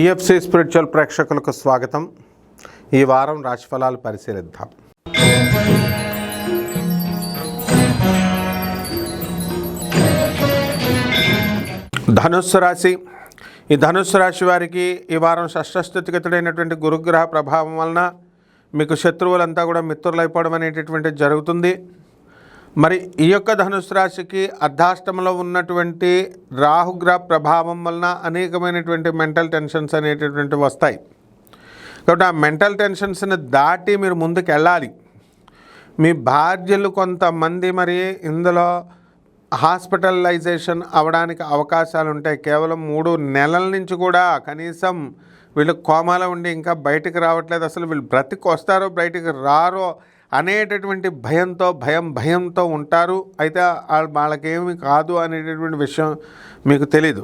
PFC spiritual ప్రేక్షకులకు స్వాగతం. ఈ వారం రాశిఫలాలు పరిశీలిద్దాం. ధనుస్సు రాశి. ఈ ధనుస్సు రాశి వారికి ఈ వారం షష్టస్థితిగతుడైనటువంటి గురుగ్రహ ప్రభావం వలన మీకు శత్రువులంతా కూడా మిత్రులైపోవడం అనేటటువంటి జరుగుతుంది. మరి ఈ యొక్క ధనుసు రాశికి అర్ధాష్టంలో ఉన్నటువంటి రాహుగ్రహ ప్రభావం వలన అనేకమైనటువంటి మెంటల్ టెన్షన్స్ అనేటటువంటి వస్తాయి. కాబట్టి ఆ మెంటల్ టెన్షన్స్ని దాటి మీరు ముందుకు వెళ్ళాలి మీ భార్యలు కొంతమంది మరి ఇందులో హాస్పిటలైజేషన్ అవడానికి అవకాశాలు ఉంటాయి. కేవలం మూడు నెలల నుంచి కూడా కనీసం వీళ్ళు కోమాలో ఉండి ఇంకా బయటకు రావట్లేదు. అసలు వీళ్ళు బ్రతికి వస్తారో బయటకు రారో అనేటటువంటి భయంతో భయం భయంతో ఉంటారు. అయితే వాళ్ళకేమి కాదు అనేటటువంటి విషయం మీకు తెలీదు.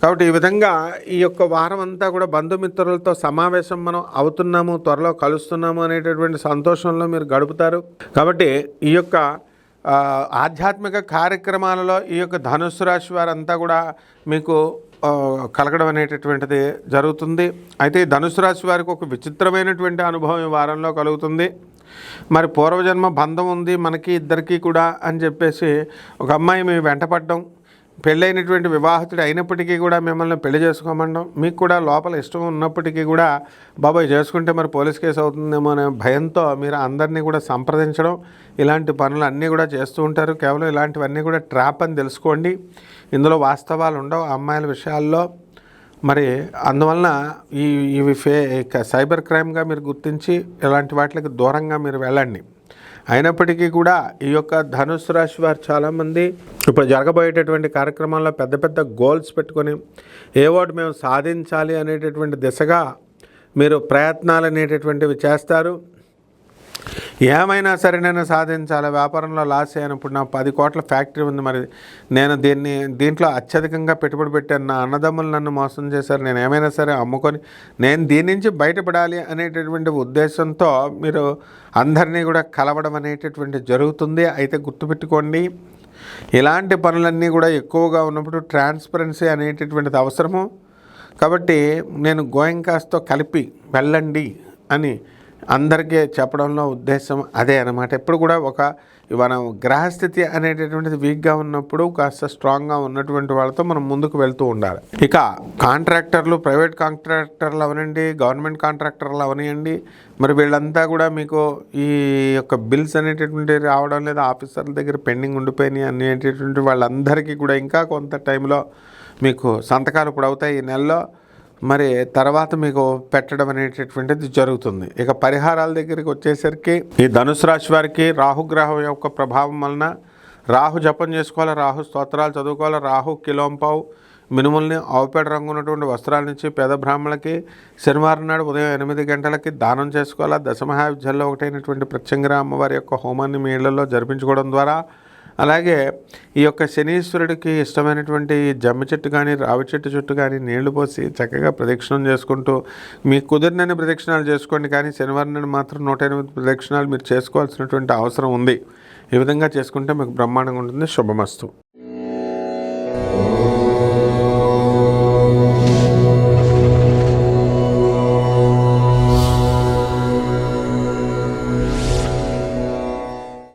కాబట్టి ఈ విధంగా ఈ యొక్క వారం అంతా కూడా బంధుమిత్రులతో సమావేశం మనం అవుతున్నాము త్వరలో కలుస్తున్నాము అనేటటువంటి సంతోషంలో మీరు గడుపుతారు. కాబట్టి ఈ యొక్క ఆధ్యాత్మిక కార్యక్రమాలలో ఈ యొక్క ధనుస్సు రాశి వారంతా కూడా మీకు కలగడం అనేటటువంటిది జరుగుతుంది. అయితే ఈ ధనుసు రాశి వారికి ఒక విచిత్రమైనటువంటి అనుభవం ఈ వారంలో కలుగుతుంది. మరి పూర్వజన్మ బంధం ఉంది మనకి ఇద్దరికి కూడా అని చెప్పేసి ఒక అమ్మాయి మేము వెంటపడ్డం పెళ్ళైనటువంటి వివాహితుడు అయినప్పటికీ కూడా మిమ్మల్ని పెళ్ళి చేసుకోమండం మీకు కూడా లోపల ఇష్టం ఉన్నప్పటికీ కూడా బాబాయ్ చేసుకుంటే మరి పోలీస్ కేసు అవుతుందేమో అనే భయంతో మీరు అందరినీ కూడా సంప్రదించడం ఇలాంటి పనులు అన్నీ కూడా చేస్తూ ఉంటారు. కేవలం ఇలాంటివన్నీ కూడా ట్రాప్ అని తెలుసుకోండి. ఇందులో వాస్తవాలు ఉండవు. అమ్మాయిల విషయాల్లో మరి అందువలన ఈ ఇవి ఫే సైబర్ క్రైమ్గా మీరు గుర్తించి ఇలాంటి వాటికి దూరంగా మీరు వెళ్ళండి. అయినప్పటికీ కూడా ఈ యొక్క ధనుసు రాశి వారు చాలామంది ఇప్పుడు జరగబోయేటటువంటి కార్యక్రమాల్లో పెద్ద పెద్ద గోల్స్ పెట్టుకొని ఏ మేము సాధించాలి అనేటటువంటి దిశగా మీరు ప్రయత్నాలు అనేటటువంటివి చేస్తారు. ఏమైనా సరే నేను సాధించాలి. వ్యాపారంలో లాస్ అయినప్పుడు నా పది కోట్ల ఫ్యాక్టరీ ఉంది మరి. నేను దీన్ని దీంట్లో అత్యధికంగా పెట్టుబడి పెట్టాను. నా అన్నదమ్ములు నన్ను మోసం చేశారు. నేను ఏమైనా సరే అమ్ముకొని నేను దీని నుంచి బయటపడాలి అనేటటువంటి ఉద్దేశంతో మీరు అందరినీ కూడా కలవడం అనేటటువంటి జరుగుతుంది. అయితే గుర్తుపెట్టుకోండి ఇలాంటి పనులన్నీ కూడా ఎక్కువగా ఉన్నప్పుడు ట్రాన్స్పరెన్సీ అనేటటువంటిది అవసరము. కాబట్టి నేను గోయింకాస్తో కలిపి వెళ్ళండి అని అందరికీ చెప్పడంలో ఉద్దేశం అదే అనమాట ఎప్పుడు కూడా ఒక మనం గ్రహస్థితి అనేటటువంటిది వీక్గా ఉన్నప్పుడు కాస్త స్ట్రాంగ్గా ఉన్నటువంటి వాళ్ళతో మనం ముందుకు వెళ్తూ ఉండాలి. ఇక కాంట్రాక్టర్లు ప్రైవేట్ కాంట్రాక్టర్లు అవనండి గవర్నమెంట్ కాంట్రాక్టర్లు అవనియండి మరి వీళ్ళంతా కూడా మీకు ఈ యొక్క బిల్స్ అనేటటువంటి రావడం లేదా ఆఫీసర్ల దగ్గర పెండింగ్ ఉండిపోయినాయి అనేటటువంటి వాళ్ళందరికీ కూడా ఇంకా కొంత టైంలో మీకు సంతకాలు ఇప్పుడు అవుతాయి. ఈ నెలలో మరి తర్వాత మీకు పెట్టడం అనేటటువంటిది జరుగుతుంది. ఇక పరిహారాల దగ్గరికి వచ్చేసరికి ఈ ధనుసు రాశి వారికి రాహుగ్రహం యొక్క ప్రభావం వలన రాహు జపం చేసుకోవాలి రాహు స్తోత్రాలు చదువుకోవాలి రాహు కిలోంపావు మినుముల్ని ఆవుపేట రంగు ఉన్నటువంటి వస్త్రాల నుంచి పేద బ్రాహ్మణులకి శనివారం నాడు ఉదయం ఎనిమిది గంటలకి దానం చేసుకోవాలి దశమహావిద్యాల్లో ఒకటైనటువంటి ప్రత్యంగర అమ్మవారి యొక్క హోమాన్ని మీ ఇళ్ళలో జరిపించుకోవడం ద్వారా అలాగే ఈ యొక్క శనీశ్వరుడికి ఇష్టమైనటువంటి జమ్మి చెట్టు కానీ రావి చెట్టు చుట్టూ కానీ నీళ్ళు పోసి చక్కగా ప్రదక్షిణం చేసుకుంటూ మీకు కుదిరినన్ని ప్రదక్షిణాలు చేసుకోండి. కానీ శనివారం నాడు మాత్రం నూట ఎనిమిది ప్రదక్షిణాలు మీరు చేసుకోవాల్సినటువంటి అవసరం ఉంది. ఈ విధంగా చేసుకుంటే మీకు బ్రహ్మాండంగా ఉంటుంది. శుభమస్తు.